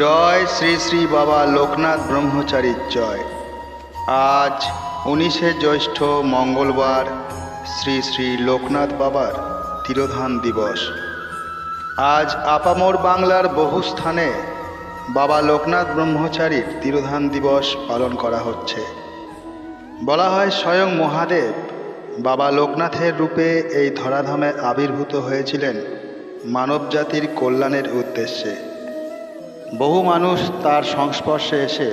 জয় শ্রী শ্রী বাবা লোকনাথ ব্রহ্মচারীর জয়। আজ উনিশে জ্যৈষ্ঠ মঙ্গলবার শ্রী শ্রী লোকনাথ বাবার তিরোধান দিবস। আজ আপামোর বাংলার বহু স্থানে বাবা লোকনাথ ব্রহ্মচারীর তিরোধান দিবস পালন করা হচ্ছে। বলা হয় স্বয়ং মহাদেব বাবা লোকনাথের রূপে এই ধরাধামে আবির্ভূত হয়েছিলেন মানবজাতির কল্যাণের উদ্দেশ্যে। বহু মানুষ তার সংস্পর্শে এসে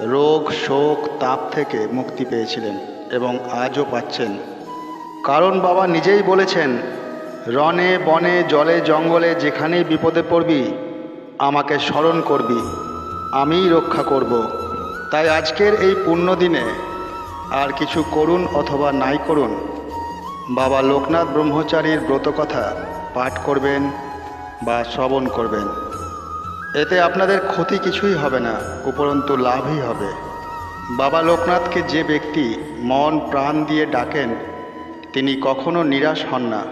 রোগ, শোক, তাপ থেকে মুক্তি পেয়েছিলেন এবং আজও পাচ্ছেন। কারণ বাবা নিজেই বলেছেন রনে বনে, জলে, জঙ্গলে যেখানেই বিপদে পড়বি, আমাকে স্মরণ করবি, আমিই রক্ষা করব। তাই আজকের এই পুণ্য দিনে আর কিছু করুন অথবা নাই করুন, বাবা লোকনাথ ব্রহ্মচারীর ব্রতকথা পাঠ করবেন বা শ্রবণ করবেন। এতে আপনাদের ক্ষতি কিছুই হবে না, উপরন্তু লাভই হবে। বাবা লোকনাথকে যে ব্যক্তি মন প্রাণ দিয়ে ডাকেন, তিনি কখনো নিরাশ হন না।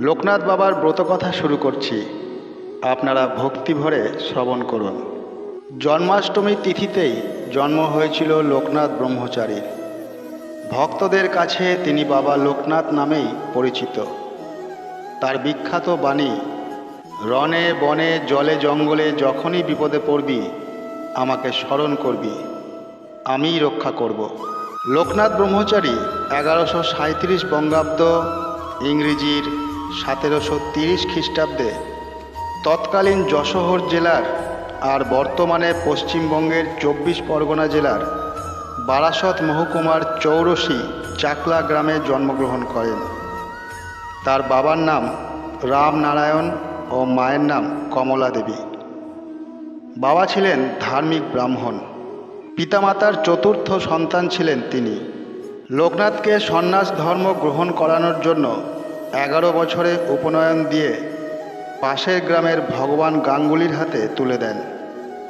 লোকনাথ বাবার ব্রতকথা শুরু করছি। আপনারা ভক্তি ভরে শ্রবণ করুন। জন্মাষ্টমী তিথিতেই জন্ম হয়েছিল লোকনাথ ব্রহ্মচারীর ভক্তদের কাছে তিনি বাবা লোকনাথ নামেই পরিচিত। তার বিখ্যাত বাণী রনে বনে, জলে, জঙ্গলে যখনই বিপদে পড়বি, আমাকে স্মরণ করবি। আমিই রক্ষা করব। লোকনাথ ব্রহ্মচারী, এগারোশো সাঁত্রিশ বঙ্গাব্দ, ইংরেজির সতেরোশো তিরিশ খ্রিস্টাব্দে। তৎকালীন যশোহর জেলার আর বর্তমানে পশ্চিমবঙ্গের চব্বিশ পরগনা জেলার বারাসত মহকুমার চৌরসি চাকলা গ্রামে জন্মগ্রহণ করেন। তার বাবার নাম রামনারায়ণ ও মায়ের নাম কমলা দেবী। বাবা ছিলেন ধার্মিক ব্রাহ্মণ। পিতামাতার চতুর্থ সন্তান ছিলেন তিনি। লোকনাথকে সন্ন্যাস ধর্ম গ্রহণ করানোর জন্য এগারো বছরে উপনয়ন দিয়ে পাশের গ্রামের ভগবান গাঙ্গুলির হাতে তুলে দেন।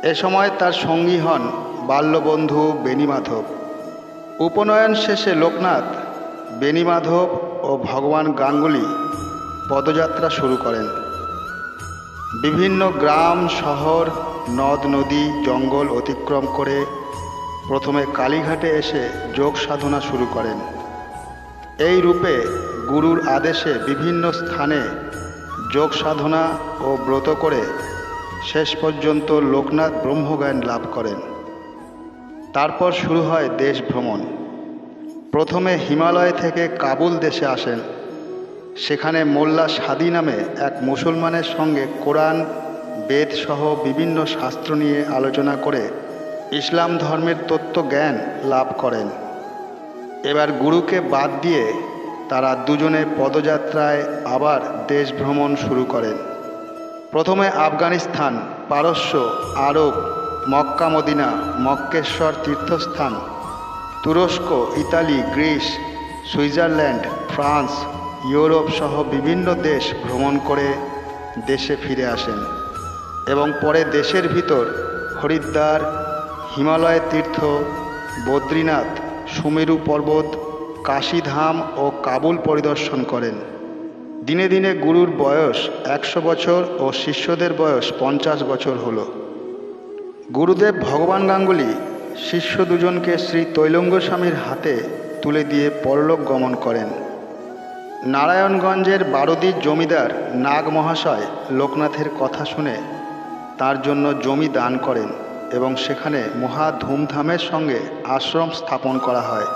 এ সময় তার সঙ্গী হন বাল্যবন্ধু বেণীমাধব। উপনয়ন শেষে লোকনাথ, বেণীমাধব ও ভগবান গাঙ্গুলি পদযাত্রা শুরু করেন। বিভিন্ন গ্রাম, শহর, নদ, নদী, জঙ্গল অতিক্রম করে প্রথমে কালীঘাটে এসে যোগ সাধনা শুরু করেন। এই রূপে গুরুর আদেশে বিভিন্ন স্থানে যোগ সাধনা ও ব্রত করে শেষ পর্যন্ত লোকনাথ ব্রহ্মজ্ঞান লাভ করেন। তারপর শুরু হয় দেশ ভ্রমণ। প্রথমে হিমালয় থেকে কাবুল দেশে আসেন। সেখানে মোল্লা সাদি নামে এক মুসলমানের সঙ্গে কোরআন বেদসহ বিভিন্ন শাস্ত্র নিয়ে আলোচনা করে ইসলাম ধর্মের তত্ত্ব জ্ঞান লাভ করেন। এবার গুরুকে বাদ দিয়ে তারা দুজনে পদযাত্রায় আবার দেশ ভ্রমণ শুরু করেন। প্রথমে আফগানিস্তান, পারস্য, আরব, মক্কা, মদিনা, মক্কেশ্বর তীর্থস্থান, তুরস্ক, Italy, Greece, Switzerland, France Europe সহ বিভিন্ন দেশ ভ্রমণ করে দেশে ফিরে আসেন এবং পরে দেশের ভিতর হরিদ্বার, হিমালয় তীর্থ, বদ্রীনাথ, সুমেরু পর্বত, কাশীধাম ও কাবুল পরিদর্শন করেন। দিনে দিনে গুরুর বয়স একশো বছর ও শিষ্যদের বয়স পঞ্চাশ বছর হল। গুরুদেব ভগবান গাঙ্গুলি শিষ্য দুজনকে শ্রী তৈলঙ্গ স্বামীর হাতে তুলে দিয়ে পরলোক গমন করেন। নারায়ণগঞ্জের বারদির জমিদার নাগ মহাশয় লোকনাথের কথা শুনে তার জন্য জমি দান করেন এবং সেখানে মহা ধুমধামের সঙ্গে আশ্রম স্থাপন করা হয়।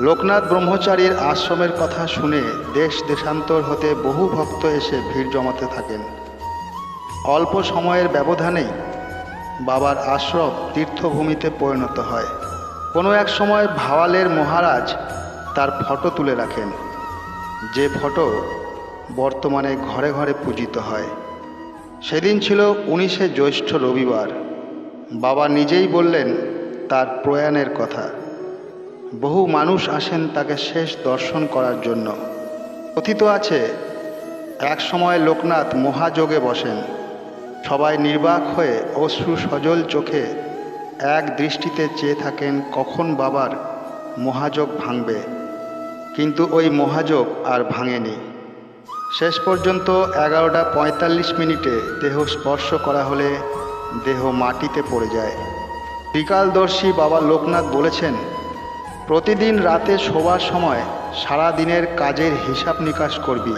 লোকনাথ ব্রহ্মচারীর আশ্রমের কথা শুনে দেশ দেশান্তর হতে বহু ভক্ত এসে ভিড় জমাতে থাকেন। অল্প সময়ের ব্যবধানেই বাবার আশ্রম তীর্থভূমিতে পরিণত হয়। কোনো এক সময় ভাওয়ালের মহারাজ তার ফটো তুলে রাখেন। যে ফটো বর্তমানে ঘরে ঘরে পূজিত হয়। সেদিন ছিল উনিশে জ্যৈষ্ঠ রবিবার। বাবা নিজেই বললেন, তার প্রয়াণের কথা। বহু মানুষ আসেন তাকে শেষ দর্শন করার জন্য। কথিত আছে, এক সময় লোকনাথ মহাযোগে বসেন। সবাই নির্বাক হয়ে অশ্রু সজল চোখে এক দৃষ্টিতে চেয়ে থাকেন কখন বাবার মহাযোগ ভাঙবে। কিন্তু ওই মহাযোগ আর ভাঙেনি। শেষ পর্যন্ত এগারোটা পঁয়তাল্লিশ মিনিটে দেহ স্পর্শ করা হলে দেহ মাটিতে পড়ে যায়। বিকালদর্শী বাবা লোকনাথ বলেছেন, প্রতিদিন রাতে শোবার সময় সারা দিনের কাজের হিসাব নিকাশ করবি।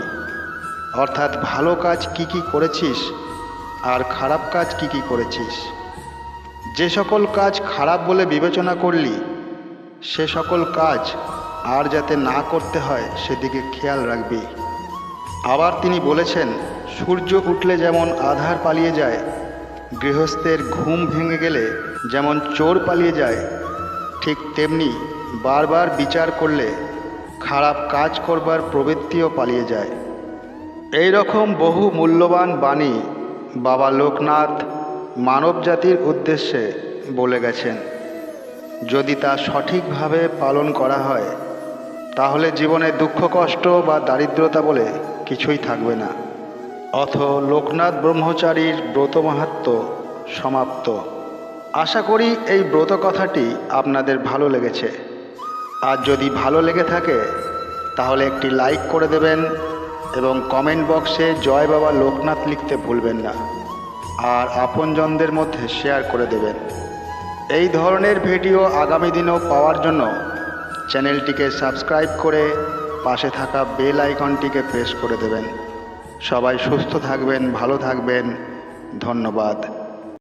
অর্থাৎ ভালো কাজ কি কি করেছিস আর খারাপ কাজ কি কি করেছিস। যে সকল কাজ খারাপ বলে বিবেচনা করলি, সে সকল কাজ আর যাতে না করতে হয়, সেদিকে খেয়াল রাখবি। আবার তিনি বলেছেন, সূর্য উঠলে যেমন আধার পালিয়ে যায়, গৃহস্থের ঘুম ভেঙে গেলে যেমন চোর পালিয়ে যায়, ঠিক তেমনি বারবার বিচার করলে খারাপ কাজ করবার প্রবৃত্তিও পালিয়ে যায়। এই রকম বহু মূল্যবান বাণী বাবা লোকনাথ মানব জাতির উদ্দেশ্যে বলে গেছেন। যদি তা সঠিকভাবে পালন করা হয় তাহলে জীবনে দুঃখ, কষ্ট বা দারিদ্রতা বলে কিছুই থাকবে না। অথ লোকনাথ ব্রহ্মচারীর ব্রত মাহাত্ম সমাপ্ত। আশা করি এই ব্রত কথাটি আপনাদের ভালো লেগেছে। আর যদি ভালো লেগে থাকে, তাহলে একটি লাইক করে দেবেন এবং কমেন্ট বক্সে জয় বাবা লোকনাথ লিখতে ভুলবেন না। আর আপনজনদের মধ্যে শেয়ার করে দেবেন। এই ধরনের ভিডিও আগামী দিনেও পাওয়ার জন্য চ্যানেলটিকে সাবস্ক্রাইব করে পাশে থাকা বেল আইকনটিকে প্রেস করে দেবেন। সবাই সুস্থ থাকবেন, ভালো থাকবেন। ধন্যবাদ।